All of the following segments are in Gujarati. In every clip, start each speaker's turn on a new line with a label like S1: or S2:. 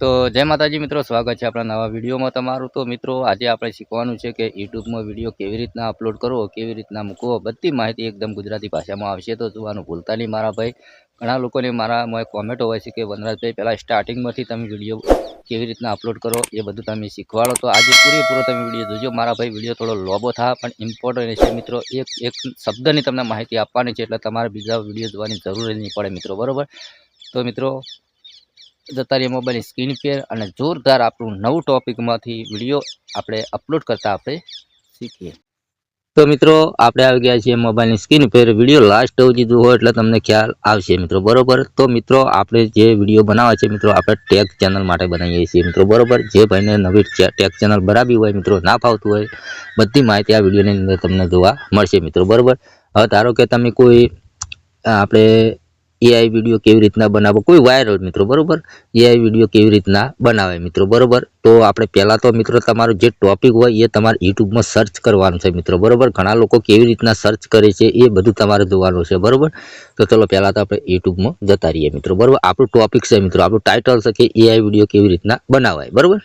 S1: તો જય માતાજી મિત્રો, સ્વાગત છે આપણા નવા વિડીયોમાં તમારું. તો મિત્રો, આજે આપણે શીખવાનું છે કે યુટ્યુબમાં વીડિયો કેવી રીતના અપલોડ કરવો, કેવી રીતના મૂકવો, બધી માહિતી એકદમ ગુજરાતી ભાષામાં આવશે, તો જોવાનું ભૂલતા નહીં મારા ભાઈ. ઘણા લોકોને મારા કોમેન્ટો હોય છે કે, વનરાજભાઈ, પહેલાં સ્ટાર્ટિંગમાંથી તમે વીડિયો કેવી રીતના અપલોડ કરો, એ બધું તમે શીખવાડો. તો આજે પૂરેપૂરો તમે વીડિયો જોજો. મારા ભાઈ વીડિયો થોડો લોબો થાય પણ ઇમ્પોર્ટન્ટ છે મિત્રો. એક એક શબ્દની તમને માહિતી આપવાની છે, એટલે તમારે બીજા વીડિયો જોવાની જરૂર જ નહીં પડે મિત્રો, બરાબર? તો મિત્રો જતા રહીએ મોબાઈલની સ્ક્રીન પર અને જોરદાર આપણું નવું ટોપિકમાંથી વીડિયો આપણે અપલોડ કરતા આપણે શીખીએ. તો મિત્રો, આપણે આવી ગયા છીએ મોબાઈલની સ્ક્રીન પર. વીડિયો લાસ્ટ જીધું હોય એટલે તમને ખ્યાલ આવશે મિત્રો, બરોબર? તો મિત્રો, આપણે જે વીડિયો બનાવવા છે મિત્રો, આપણે ટેગ ચેનલ માટે બનાવીએ છીએ મિત્રો, બરોબર? જે ભાઈને નવી ટેગ ચેનલ બનાવવી હોય મિત્રો, ના ફાવતું હોય, બધી માહિતી આ વિડીયોની અંદર તમને જોવા મળશે મિત્રો, બરોબર? હવે ધારો કે તમે કોઈ, આપણે એઆઈ વીડિયો કેવી રીતના બનાવો કોઈ વાયરલ મિત્રો, બરોબર? એઆઈ વીડિયો કેવી રીતના બનાવે મિત્રો, બરોબર? તો આપણે પહેલાં તો મિત્રો તમારો જે ટોપિક હોય એ તમારે યુટ્યુબમાં સર્ચ કરવાનું છે મિત્રો, બરોબર? ઘણા લોકો કેવી રીતના સર્ચ કરે છે એ બધું તમારે જોવાનું છે, બરોબર? તો ચલો પહેલાં તો આપણે યુટ્યુબમાં જતા રહીએ મિત્રો, બરોબર? આપણું ટોપિક છે મિત્રો, આપણું ટાઇટલ છે કે એઆઈ વીડિયો કેવી રીતના બનાવાય, બરોબર?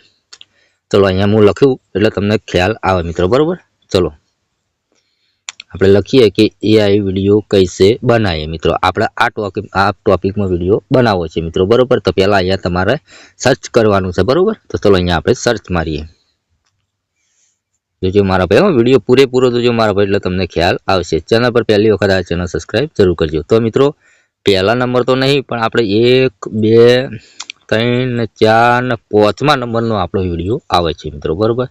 S1: ચલો અહીંયા હું લખ્યું એટલે તમને ખ્યાલ આવે મિત્રો, બરોબર? ચલો. આપણે લખીએ કે એઆઈ વીડિયો કૈસે બનાવીએ મિત્રો. આપણે આ ટોપિક આ ટોપિકમાં વીડિયો બનાવવો છે મિત્રો. બરાબર? તો પહેલાં અહીંયા તમારે સર્ચ કરવાનું છે, બરાબર? તો ચલો અહીંયા આપણે સર્ચ મારીએ. જોજો મારા ભાઈ વીડિયો પૂરેપૂરો જોજો મારા ભાઈ, એટલે તમને ખ્યાલ આવશે. ચેનલ પર પહેલી વખત આ ચેનલ સબસ્ક્રાઈબ જરૂર કરજો. તો મિત્રો, પહેલા નંબર તો નહીં, પણ આપણે એક, બે, ત્રણ ચાર ને પાંચમા નંબરનો આપણો વીડિયો આવે છે મિત્રો. બરોબર?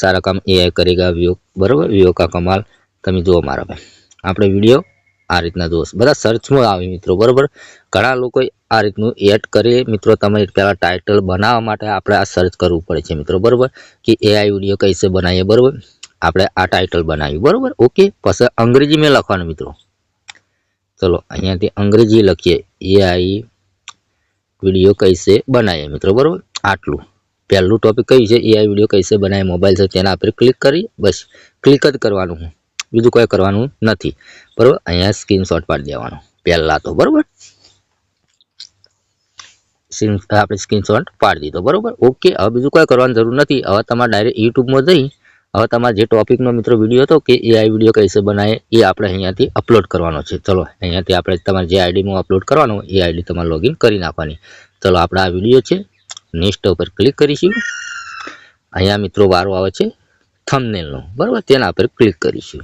S1: સારા કામ એઆઈ કરેગા વિયો બરોબર? વિયો કા કમાલ તમે જુઓ મારા ભાઈ. આપણે વીડિયો આ રીતના જુઓ. બધા સર્ચમાં આવે મિત્રો, બરાબર? ઘણા લોકો આ રીતનું એડ કરીએ. મિત્રો, તમે પહેલાં ટાઇટલ બનાવવા માટે આપણે આ સર્ચ કરવું પડે છે મિત્રો, બરોબર? કે એઆઈ વીડિયો કૈસે બનાવીએ, બરાબર? આપણે આ ટાઇટલ બનાવ્યું, બરાબર? ઓકે, પછી અંગ્રેજી મેં લખવાનું મિત્રો. ચલો, અહીંયાથી અંગ્રેજી લખીએ. એઆઈ વીડિયો કઈશે બનાવીએ મિત્રો, બરાબર? આટલું. પહેલું ટોપિક કયું છે? એઆઈ વીડિયો કૈસે બનાવીએ? મોબાઈલ છે, તેના આપણે ક્લિક કરી, બસ. ક્લિક જ કરવાનું બીજું કોઈ કરવાનું નથી. બરોબર? અહીંયા સ્ક્રીનશોટ પાડી દેવાનો. પહેલાં તો, બરોબર? આપણે સ્ક્રીનશોટ પાડી દીધો, બરોબર? ઓકે હવે બીજું કોઈ કરવાની જરૂર નથી. હવે તમારે ડાયરેક્ટ યુટ્યુબમાં જઈ, હવે તમારે જે ટોપિકનો મિત્રો વીડિયો હતો કે એ આ વીડિયો કૈસે બનાવે, એ આપણે અહીંયાથી અપલોડ કરવાનો છે. ચલો, અહીંયાથી આપણે તમારે જે આઈડીમાં અપલોડ કરવાનો, એ આઈડી તમારે લોગિન કરી નાખવાની. ચલો, આપણે આ વીડિયો છે નેક્સ્ટ ઉપર ક્લિક કરીશું. અહીંયા મિત્રો વારો આવે છે થમનેલનો બરાબર? તેના પર ક્લિક કરીશું.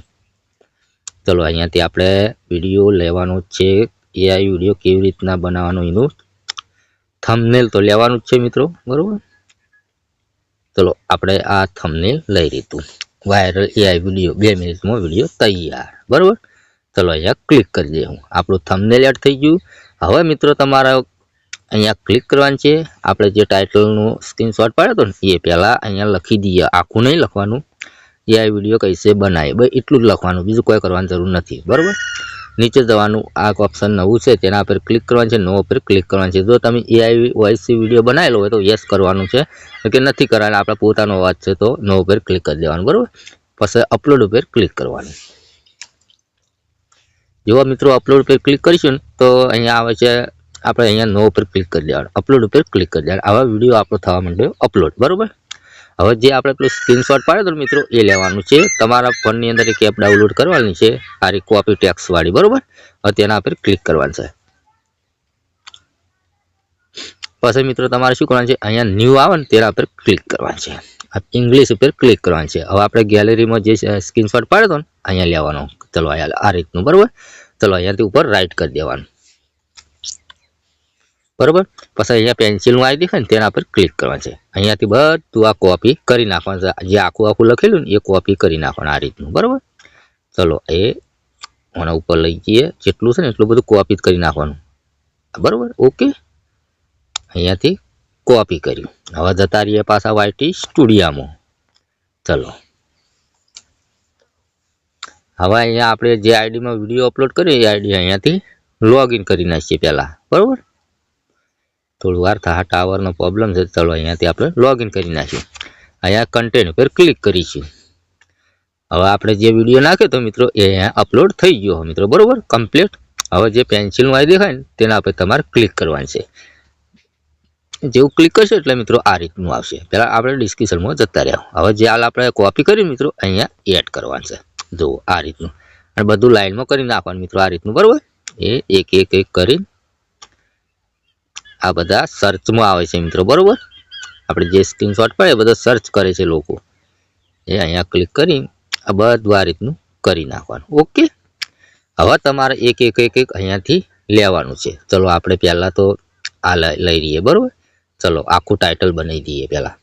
S1: ચલો અહીંયાથી આપણે વીડિયો લેવાનો છે. એઆઈ વીડિયો કેવી રીતના બનાવવાનો એનું થમનેલ તો લેવાનું જ છે મિત્રો, બરાબર? ચલો આપણે આ થમનેલ લઈ લીધું. વાયરલ એઆઈ વીડિયો, બે મિનિટમાં વીડિયો તૈયાર, બરાબર? ચલો અહીંયા ક્લિક કરી દઈએ હું. આપણું થમનેલ એડ થઈ ગયું. હવે મિત્રો તમારા અહીંયા ક્લિક કરવાનું છે. આપણે જે ટાઇટલનું સ્ક્રીનશોટ પાડ્યો હતો ને, એ પહેલાં અહીંયા લખી દઈએ. આખું નહીં લખવાનું. એ આ વીડિયો કૈસે બનાવે બસ એટલું જ લખવાનું, બીજું કોઈ કરવાની જરૂર નથી. બરાબર? નીચે જવાનું, આ ઓપ્શન નવું છે, તેના પર ક્લિક કરવાનું છે, નો પર ક્લિક કરવાનું છે. જો તમે એઆઈ વોઇસ વીડિયો બનાવેલો હોય તો યસ કરવાનું છે. કે નથી કરવાનું, આપણા પોતાનો અવાજ છે, તો નો ઉપર ક્લિક કરી દેવાનું, બરાબર? પછી અપલોડ ઉપર ક્લિક કરવાનું. જો મિત્રો અપલોડ ઉપર ક્લિક કરીશું તો અહીંયા આવે છે, આપણે અહીંયા નો ઉપર ક્લિક કરી દેવાનું. અપલોડ ઉપર ક્લિક કરી દેવાનું. આવા વીડિયો આપણો થવા માંડ્યો અપલોડ બરોબર? હવે જે આપણે પેલું સ્ક્રીનશોટ પાડ્યો ને મિત્રો, એ લેવાનું છે. તમારા ફોનની અંદર એક એપ ડાઉનલોડ કરવાની છે. સારી કોપી ટેક્સ વાળી, બરોબર? હવે તેના પર ક્લિક કરવાનું છે. પછી મિત્રો, તમારે શું કરવાનું છે? અહીંયા ન્યૂ આવે ને તેના પર ક્લિક કરવાનું છે. ઇંગ્લિશ ઉપર ક્લિક કરવાનું છે. હવે આપણે ગેલેરીમાં જે સ્ક્રીનશોટ પાડ્યો હતો ને, અહીંયા લેવાનો. ચલો આ રીતનું, બરાબર? ચલો, અહીંયાથી ઉપર રાઇટ કરી દેવાનું. બરોબર? પછી અહીંયા પેન્સિલનું આવી દેખાય ને તેના પર ક્લિક કરવાનું છે. અહીંયાથી બધું આ કોપી કરી નાખવાનું છે. જે આખું આખું લખેલું ને એ કોપી કરી નાખવાનું આ રીતનું. બરાબર? ચલો, એ આના ઉપર લઈ જઈએ. જેટલું છે ને એટલું બધું કોપી કરી નાખવાનું. બરોબર? ઓકે અહીંયાથી કોપી કર્યું. હવે જતા રહીએ પાછા વાયટી સ્ટુડિયામાં. ચલો. હવે અહીંયા આપણે જે આઈડીમાં વીડિયો અપલોડ કરીએ એ આઈડી અહીંયાથી લોગિન કરી નાખીએ પહેલાં. બરોબર? થોડું વાર થાય ટાવરનો પ્રોબ્લેમ છે, ચાલો અહીંયાથી આપણે લોગિન કરી નાખીએ. અહીંયા કન્ટેન્ટ ઉપર ક્લિક કરીશું. હવે આપણે જે વીડિયો નાખ્યો તો મિત્રો એ અહીંયા અપલોડ થઈ ગયો મિત્રો, બરોબર? કમ્પ્લીટ હવે જે પેન્સિલનું આવી દેખાય ને, તેના પર તમારે ક્લિક કરવાની છે. જેવું ક્લિક કરશો એટલે મિત્રો આ રીતનું આવશે. પહેલાં આપણે ડિસ્ક્રિપ્શનમાં જતા રહ્યા. હવે જે હાલ આપણે કોપી કરી મિત્રો, અહીંયા એડ કરવાનું છે. જુઓ આ રીતનું. અને બધું લાઇનમાં કરી નાખવાનું મિત્રો આ રીતનું, બરાબર? એ એક એક એક કરી આ બધા સર્ચમાં આવે છે મિત્રો, બરાબર? આપણે જે સ્ક્રીનશોટ પડે એ બધા સર્ચ કરે છે લોકો. એ અહીંયા ક્લિક કરી આ બધું આ રીતનું કરી નાખવાનું. ઓકે હવે તમારે એક એક એક એક અહીંયાથી લેવાનું છે. ચલો, આપણે પહેલાં તો આ લઈ લઈ રહીએ, બરાબર? ચલો, આખું ટાઇટલ બનાવી દઈએ પહેલાં.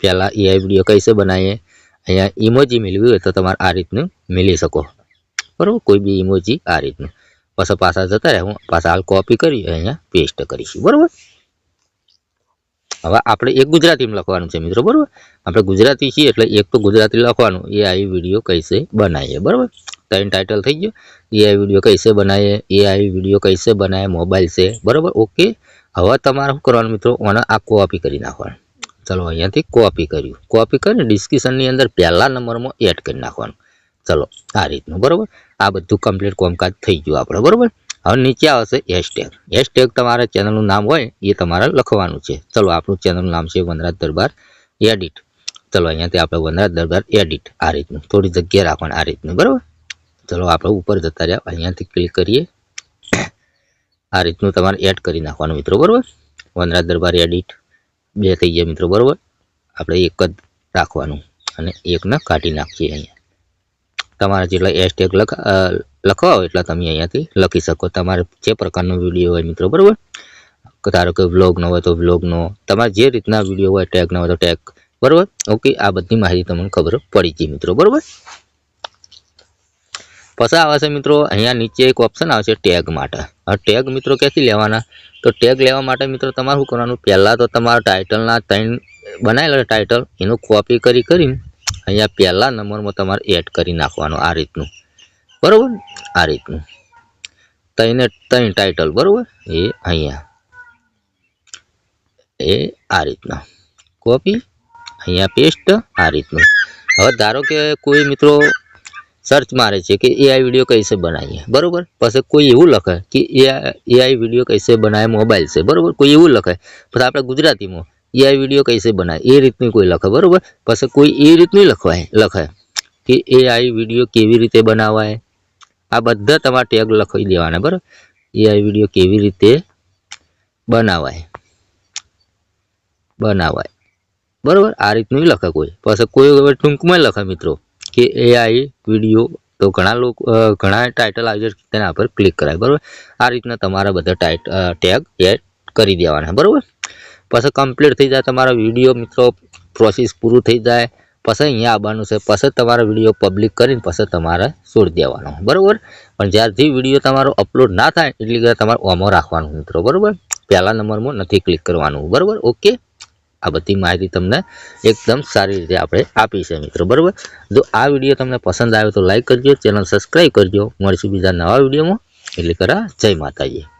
S1: પહેલાં એ વીડિયો કઈસે બનાવીએ? અહીંયા ઇમોજી મેળવી હોય તો તમારે આ રીતનું મેળવી શકો. બરાબર? કોઈ બી ઇમોજી આ રીતનું. પછી પાછા જતા રહે હું પાછા હાલ કોપી કરી અહીંયા પેસ્ટ કરીશું. બરાબર? હવે આપણે એક ગુજરાતીમાં લખવાનું છે મિત્રો, બરાબર? આપણે ગુજરાતી છીએ એટલે એક તો ગુજરાતી લખવાનું. એ આવી વીડિયો કઈસે બનાવીએ બરાબર? ત્રણ ટાઇટલ થઈ ગયો. એ આવી વીડિયો કઈસે બનાવીએ એ આવી વીડિયો કઈસે બનાવે મોબાઈલ છે, બરાબર? ઓકે હવે તમારે શું કરવાનું મિત્રો? આને આ કોપી કરી નાખવાનું. ચલો અહીંયાથી કોપી કર્યું. કોપી કરીને ડિસ્ક્રિપ્શનની અંદર પહેલા નંબરમાં એડ કરી નાખવાનું. ચલો, આ રીતનું, બરાબર? આ બધું કમ્પ્લીટ કોમકાજ થઈ ગયું આપણે, બરાબર? હવે નીચે આવશે હેશટેગ હેશટેગ તમારા ચેનલનું નામ હોય, એ તમારે લખવાનું છે. ચલો, આપણું ચેનલનું નામ છે વનરાજ દરબાર એડિટ ચલો, અહીંયાથી આપણે વનરાજ દરબાર એડિટ આ રીતનું. થોડી જગ્યા રાખવાની આ રીતનું, બરાબર? ચલો, આપણે ઉપર જતા રહ્યા. અહીંયાથી ક્લિક કરીએ. આ રીતનું તમારે એડ કરી નાખવાનું મિત્રો, બરાબર? વનરાજ દરબાર એડિટ બે થઈ ગયા મિત્રો, બરાબર? આપણે એક જ રાખવાનું અને એકને કાઢી નાખીએ અહીંયા. તમારે જેટલા હેશટેગ લખ લખવા હોય એટલા તમે અહીંયાથી લખી શકો. તમારે જે પ્રકારનો વીડિયો હોય મિત્રો, બરાબર? ધારો કે વ્લોગનો હોય તો વ્લોગનો તમારે જે રીતના વીડિયો હોય ટેગનો હોય તો ટેગ બરાબર? ઓકે આ બધી માહિતી તમને ખબર પડી ગઈ મિત્રો, બરાબર? પછી આવે છે મિત્રો, અહીંયા નીચે એક ઓપ્શન આવશે ટેગ માટે. હવે ટેગ મિત્રો ક્યાંથી લેવાના? તો ટેગ લેવા માટે મિત્રો તમારે શું કરવાનું? પહેલાં તો તમારા ટાઇટલના ત્રણ બનાવેલા ટાઇટલ એનું કોપી કરી કરીને અહીંયા પહેલા નંબરમાં તમારે એડ કરી નાખવાનું આ રીતનું. બરાબર? આ રીતનું. તઈને ત્રણ ટાઇટલ બરાબર? એ અહીંયા. એ આ રીતના. કોપી અહીંયા પેસ્ટ આ રીતનું. હવે ધારો કે કોઈ મિત્રો સર્ચ મારે છે કે એઆઈ વીડિયો કૈસે બનાવીએ, બરોબર? પછી કોઈ એવું લખે કે એઆઈ વીડિયો કૈસે બનાવે મોબાઈલ છે, બરાબર? કોઈ એવું લખે. પછી આપણે ગુજરાતીમાં એઆઈ વીડિયો કૈસે બનાવે એ રીતનું કોઈ લખે, બરાબર? પછી કોઈ એ રીતનું લખવાય, લખે કે એઆઈ વીડિયો કેવી રીતે બનાવાય? આ બધા તમારે ટેગ લખી દેવાના, બરાબર? એ આઈ વીડિયો કેવી રીતે બનાવાય? બનાવાય, બરાબર? આ રીતનું લખે કોઈ. પછી કોઈ હવે ટૂંકમાં લખે મિત્રો, કે એઆઈ વીડિયો તો ઘણા લોકો ઘણા ટાઇટલ આવી જાય તેના પર ક્લિક કરાય, બરાબર? આ રીતના તમારા બધા ટાઇટ ટેગ એડ કરી દેવાના, બરોબર? પછી કમ્પ્લીટ થઈ જાય તમારો વીડિયો મિત્રો પ્રોસેસ પૂરું થઈ જાય. પછી અહીંયા આવવાનું છે, પછી તમારા વીડિયો પબ્લિક કરીને પછી તમારે છોડી દેવાનો, બરાબર? પણ જ્યારથી વીડિયો તમારો અપલોડ ના થાય, એટલી કે તમારે ઓમો રાખવાનું મિત્રો, બરોબર? પહેલા નંબરમાં નથી ક્લિક કરવાનું, બરાબર? ઓકે આ બધી માહિતી તમને એકદમ સારી રીતે આપણે આપી છે મિત્રો, બરાબર? જો આ વીડિયો તમને પસંદ આવ્યો તો લાઈક કરજો, ચેનલ સબસ્ક્રાઈબ કરજો. મળીશું બીજા નવા વિડીયોમાં એટલે કરા જય માતાજી.